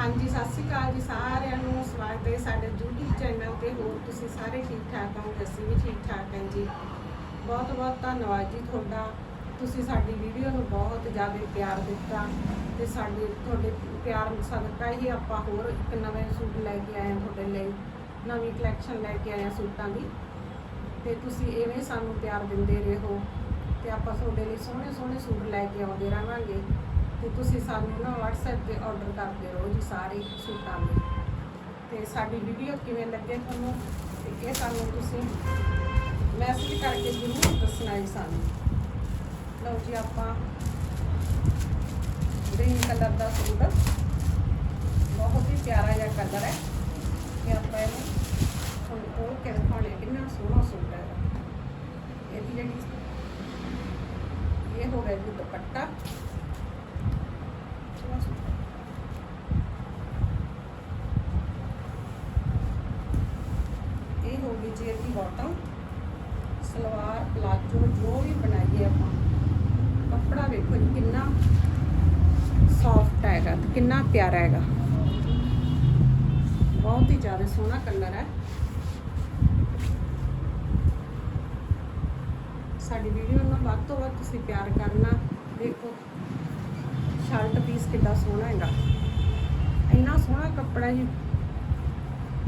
ਹਾਂਜੀ, ਸਤਿ ਸ਼੍ਰੀ ਅਕਾਲ ਜੀ ਸਾਰਿਆਂ ਨੂੰ। ਸਵਾਗਤ ਹੈ ਸਾਡੇ YouTube ਚੈਨਲ ਤੇ। ਹੋਰ ਤੁਸੀਂ ਸਾਰੇ ਠੀਕ ਠਾਕ ਹੋ ਅਸੀਂ ਵੀ ਠੀਕ ਠਾਕ ਹਾਂ ਜੀ। ਬਹੁਤ ਬਹੁਤ ਧੰਨਵਾਦ ਜੀ ਤੁਹਾਡਾ। ਤੁਸੀਂ ਸਾਡੀ ਵੀਡੀਓ ਨੂੰ ਬਹੁਤ ਜ਼ਿਆਦਾ ਪਿਆਰ ਦਿੱਤਾ ਤੇ ਸਾਡੇ, ਤੁਹਾਡੇ ਪਿਆਰ ਸਦਕਾ ਹੀ ਆਪਾਂ ਹੋਰ ਇੱਕ ਨਵੇਂ ਸੂਟ ਲੈ ਕੇ ਆਏ ਹਾਂ ਤੁਹਾਡੇ ਲਈ। ਨਵੀਂ ਕਲੈਕਸ਼ਨ ਲੈ ਕੇ ਆਏ ਹਾਂ ਸੂਟਾਂ ਦੀ। ਤੇ ਤੁਸੀਂ ਐਵੇਂ ਸਾਨੂੰ ਪਿਆਰ ਦਿੰਦੇ ਰਹੋ ਤੇ ਆਪਾਂ ਤੁਹਾਡੇ ਲਈ ਸੋਹਣੇ ਸੋਹਣੇ ਸੂਟ ਲੈ ਕੇ ਆਉਂਦੇ ਰਹਾਂਗੇ। ਤੇ ਤੁਸੀਂ ਸਾਨੂੰ ਨਾ WhatsApp ਤੇ ਆਰਡਰ ਕਰਦੇ ਰਹੋ ਜੀ ਸਾਰੇ ਸੂਟਾਂ ਦੇ ਤੇ ਸਾਡੀ ਵੀਡੀਓ ਕਿਵੇਂ ਲੱਗੇ ਤੁਹਾਨੂੰ ਤੇ ਇਹ ਸਾਨੂੰ ਤੁਸੀਂ ਮੈਸੇਜ ਕਰਕੇ ਜ਼ਰੂਰ ਦੱਸਣਾ ਜੀ ਸਾਨੂੰ। ਲਓ ਜੀ ਆਪਾਂ ਗ੍ਰੀਨ ਕਲਰ ਦਾ ਸੂਟ। ਬਹੁਤ ਹੀ ਪਿਆਰਾ ਜਿਹਾ ਕਲਰ ਹੈ ਇਹ ਆਪਾਂ ਇਹਨੂੰ ਹੁਣ ਖੋਲ ਕੇ ਦਿਖਾਉਣੇ ਕਿੰਨਾ ਸੋਹਣਾ ਸੂਟ ਹੈ। ਇਹਦੀ ਜਿਹੜੀ ਇਹ ਹੋ ਗਿਆ ਜੀ ਦੁਪੱਟਾ ਸੋਹਣਾ ਸੂਟ ਹੈ। ਇਹ ਹੋ ਬਾਟਮ ਸਲਵਾਰ, ਪਲਾਜੋ, ਜੋ ਵੀ ਬਣਾਈਏ ਆਪਾਂ। ਕੱਪੜਾ ਵੇਖੋ ਜੀ, ਕਿੰਨਾ ਸੌਫਟ ਹੈਗਾ ਤੇ ਕਿੰਨਾ ਪਿਆਰਾ ਹੈਗਾ। ਬਹੁਤ ਹੀ ਜ਼ਿਆਦਾ ਸੋਹਣਾ ਕਲਰ ਹੈ। ਸਾਡੀ ਵੀਡੀਓ ਨੂੰ ਵੱਧ ਤੋਂ ਵੱਧ ਤੁਸੀਂ ਪਿਆਰ ਕਰਨਾ, ਦੇਖੋ ਸ਼ਰਟ ਪੀਸ ਕਿੱਡਾ ਸੋਹਣਾ ਹੈਗਾ। ਇੰਨਾ ਸੋਹਣਾ ਕੱਪੜਾ ਜੀ।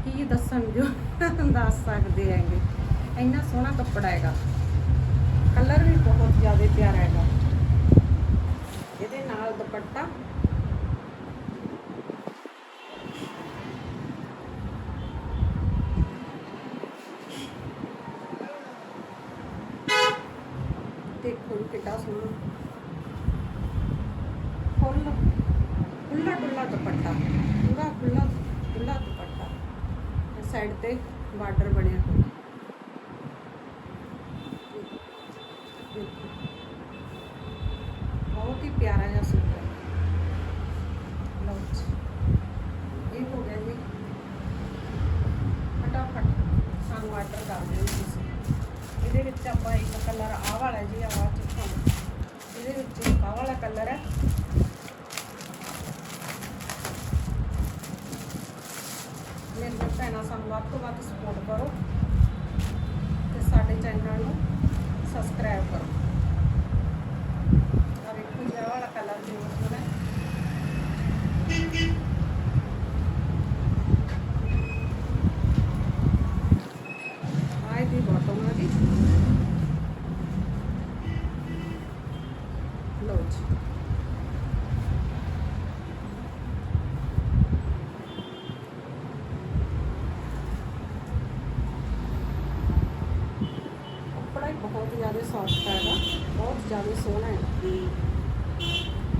ਕੀ ਦੱਸਣ ਜੋ ਦੱਸ ਸਕਦੇ ਹੈਗੇ। ਇੰਨਾ ਸੋਹਣਾ ਕੱਪੜਾ ਹੈਗਾ। ਕਲਰ ਵੀ ਬਹੁਤ ਜ਼ਿਆਦਾ ਪਿਆਰਾ ਹੈਗਾ। ਇਹਦੇ ਨਾਲ ਦੁਪੱਟਾ। ਦੇਖੋ ਕਿੱਡਾ ਸੋਹਣਾ। ਫੁੱਲ ਖੁੱਲਾ ਡੁੱਲਾ ਦੁਪੱਟਾ। ਪੂਰਾ ਖੁੱਲਾ ਡੁੱਲਾ ਸਾਈਡ ਤੇ ਬਾਰਡਰ ਬਣਿਆ ਹੋਇਆ। ਬਹੁਤ ਹੀ ਪਿਆਰਾ ਜਿਹਾ ਸੂਟ ਹੈ। ਲਓ ਇਹ ਹੋ ਗਿਆ ਜੀ। ਫਟਾਫਟ ਸਾਨੂੰ ਆਰਡਰ ਕਰ ਦਿਓ ਤੁਸੀਂ। ਇਹਦੇ ਵਿੱਚ ਆਪਾਂ ਇੱਕ ਕਲਰ ਆਹ ਵਾਲਾ ਜੀ, ਆਹ ਚਿੱਟਾ। ਇਹਦੇ ਵਿੱਚ ਆਹ ਵਾਲਾ ਕਲਰ ਹੈ। ਮੇਰੇ ਭੈਣਾਂ ਸਾਨੂੰ ਵੱਧ ਤੋਂ ਵੱਧ ਸਪੋਰਟ ਕਰੋ ਤੇ ਸਾਡੇ ਚੈਨਲ ਨੂੰ ਸਬਸਕ੍ਰਾਈਬ ਕਰੋ। ਆ ਵੇਖੋ ਜੀ ਵਾਲਾ ਕਲਰ ਜਿਵੇਂ ਸੋਹਣਾ ਹੈ। ਆਹ ਇਹਦੀ ਬਾਟਮ ਆ ਜੀ। ਲਓ ਜੀ ਕੱਪੜਾ ਹੀ ਬਹੁਤ ਜ਼ਿਆਦਾ ਸੌਫਟ ਹੈਗਾ ਬਹੁਤ ਜ਼ਿਆਦਾ ਸੋਹਣਾ ਹੈ।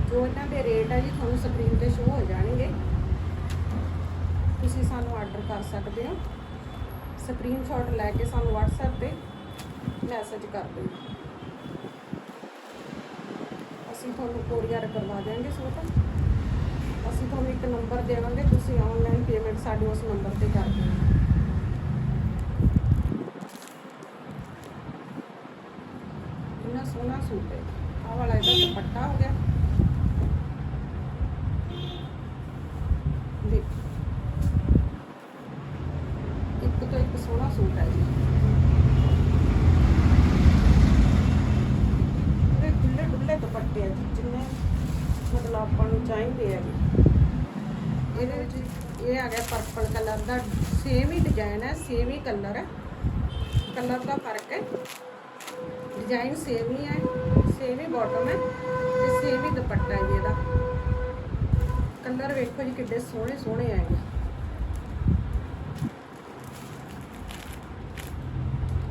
ਜੋ ਇਹਨਾਂ ਦੇ ਰੇਟ ਹੈ ਜੀ, ਤੁਹਾਨੂੰ ਸਕਰੀਨ ਤੇ ਸ਼ੋ ਹੋ ਜਾਣਗੇ। ਤੁਸੀਂ ਸਾਨੂੰ ਆਰਡਰ ਕਰ ਸਕਦੇ ਹੋ। ਸਕਰੀਨਸ਼ਾਟ ਲੈ ਕੇ ਸਾਨੂੰ WhatsApp ਤੇ ਮੈਸੇਜ ਕਰ ਦਿਓ। ਅਸੀਂ ਤੁਹਾਨੂੰ ਕੋਰੀਅਰ ਕਰਵਾ ਦਿਆਂਗੇ ਸੂਟ। ਅਸੀਂ ਤੁਹਾਨੂੰ ਇੱਕ ਨੰਬਰ ਦੇਵਾਂਗੇ, ਤੁਸੀਂ ਆਨਲਾਈਨ ਪੇਮੈਂਟ ਸਾਡੇ ਉਸ ਨੰਬਰ ਤੇ ਕਰ ਦਿਓ ਇੰਨਾ ਸੋਹਣਾ ਸੂਟ ਹੈ ਆਹ ਵਾਲਾ ਇਹਦਾ ਦੁਪੱਟਾ ਹੋ ਗਿਆ। ਦੇਖ। ਇੱਕ ਤੋਂ ਇੱਕ ਸੋਹਣਾ ਸੂਟ ਹੈ ਜੀ। ਇਹ ਖੁੱਲੇ ਡੁੱਲੇ ਦੁਪੱਟੇ ਆ ਜੀ, ਜਿੰਨੇ ਮਤਲਬ ਆਪਾਂ ਨੂੰ ਚਾਹੀਦੇ ਆ ਜੀ। ਇਹਦੇ ਵਿੱਚ ਇਹ ਆ ਗਿਆ ਪਰਪਲ ਕਲਰ ਦਾ। ਸੇਮ ਹੀ ਡਿਜ਼ਾਈਨ ਹੈ ਸੇਮ ਹੀ ਕਲਰ ਹੈ। ਕਲਰ ਦਾ ਫ਼ਰਕ ਹੈ। ਡਿਜ਼ਾਈਨ ਸੇਮ ਹੀ ਹੈ ਸੇਮ ਹੀ ਬਾਟਮ ਹੈ ਤੇ ਸੇਮ ਹੀ ਦੁਪੱਟਾ ਹੈ ਜੀ ਇਹਦਾ। ਕਲਰ ਵੇਖੋ ਜੀ ਕਿੱਡੇ ਸੋਹਣੇ ਸੋਹਣੇ ਆਏ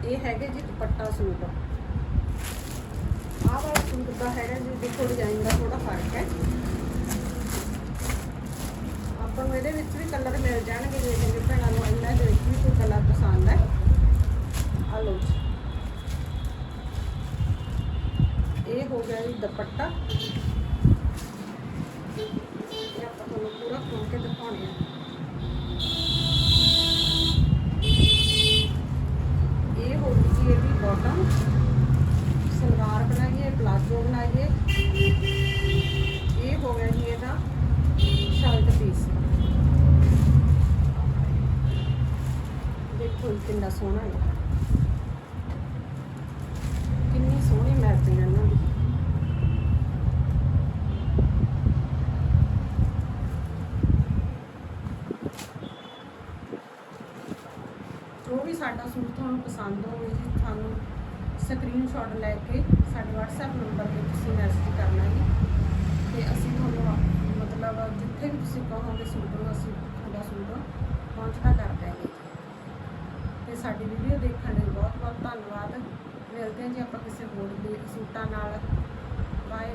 ਇਹ ਹੈਗੇ ਜੀ ਦੁਪੱਟਾ ਸੂਟ। ਆਹ ਵਾਲਾ ਸੂਟ ਦਾ ਹੈਗਾ ਜੀ, ਦੇਖੋ ਡਿਜ਼ਾਈਨ ਦਾ ਥੋੜਾ ਫ਼ਰਕ ਹੈ। ਇਹ ਹੋ ਗਿਆ ਜੀ ਦੁਪੱਟਾ। ਆਪਾਂ ਤੁਹਾਨੂੰ ਪੂਰਾ ਖੋਲ ਕੇ ਦਿਖਾਉਣੇ ਆ। ਇਹਦੀ ਬਾਟਮ ਸਲਵਾਰ ਬਣਾਈਏ, ਪਲਾਜ਼ੋ ਬਣਾਈਏ। ਇਹ ਹੋ ਗਿਆ ਜੀ ਇਹਦਾ ਸ਼ਰਟ ਪੀਸ ਦੇਖੋ ਕਿੰਨਾ ਸੋਹਣਾ ਹੈ। ਸਾਡਾ ਸੂਟ ਤੁਹਾਨੂੰ ਪਸੰਦ ਹੋਵੇ ਜੀ, ਤੁਹਾਨੂੰ ਸਕਰੀਨਸ਼ਾਟ ਲੈ ਕੇ ਸਾਡੇ WhatsApp ਨੰਬਰ ਤੇ ਤੁਸੀਂ ਮੈਸੇਜ ਕਰਨਾ ਜੀ। ਤੇ ਅਸੀਂ ਤੁਹਾਨੂੰ ਮਤਲਬ ਜਿੱਥੇ ਵੀ ਤੁਸੀਂ ਕਹੋਗੇ ਸੂਟ ਨੂੰ ਅਸੀਂ ਤੁਹਾਡਾ ਸੂਟ ਪਹੁੰਚਦਾ ਕਰ ਦਿਆਂਗੇ ਤੇ ਸਾਡੀ ਵੀਡੀਓ ਦੇਖਣ ਲਈ ਬਹੁਤ ਬਹੁਤ ਧੰਨਵਾਦ। ਮਿਲਦੇ ਹਾਂ ਜੀ ਆਪਾਂ ਕਿਸੇ ਹੋਰ ਦੇ ਸੂਟਾਂ ਨਾਲ। ਬਾਏ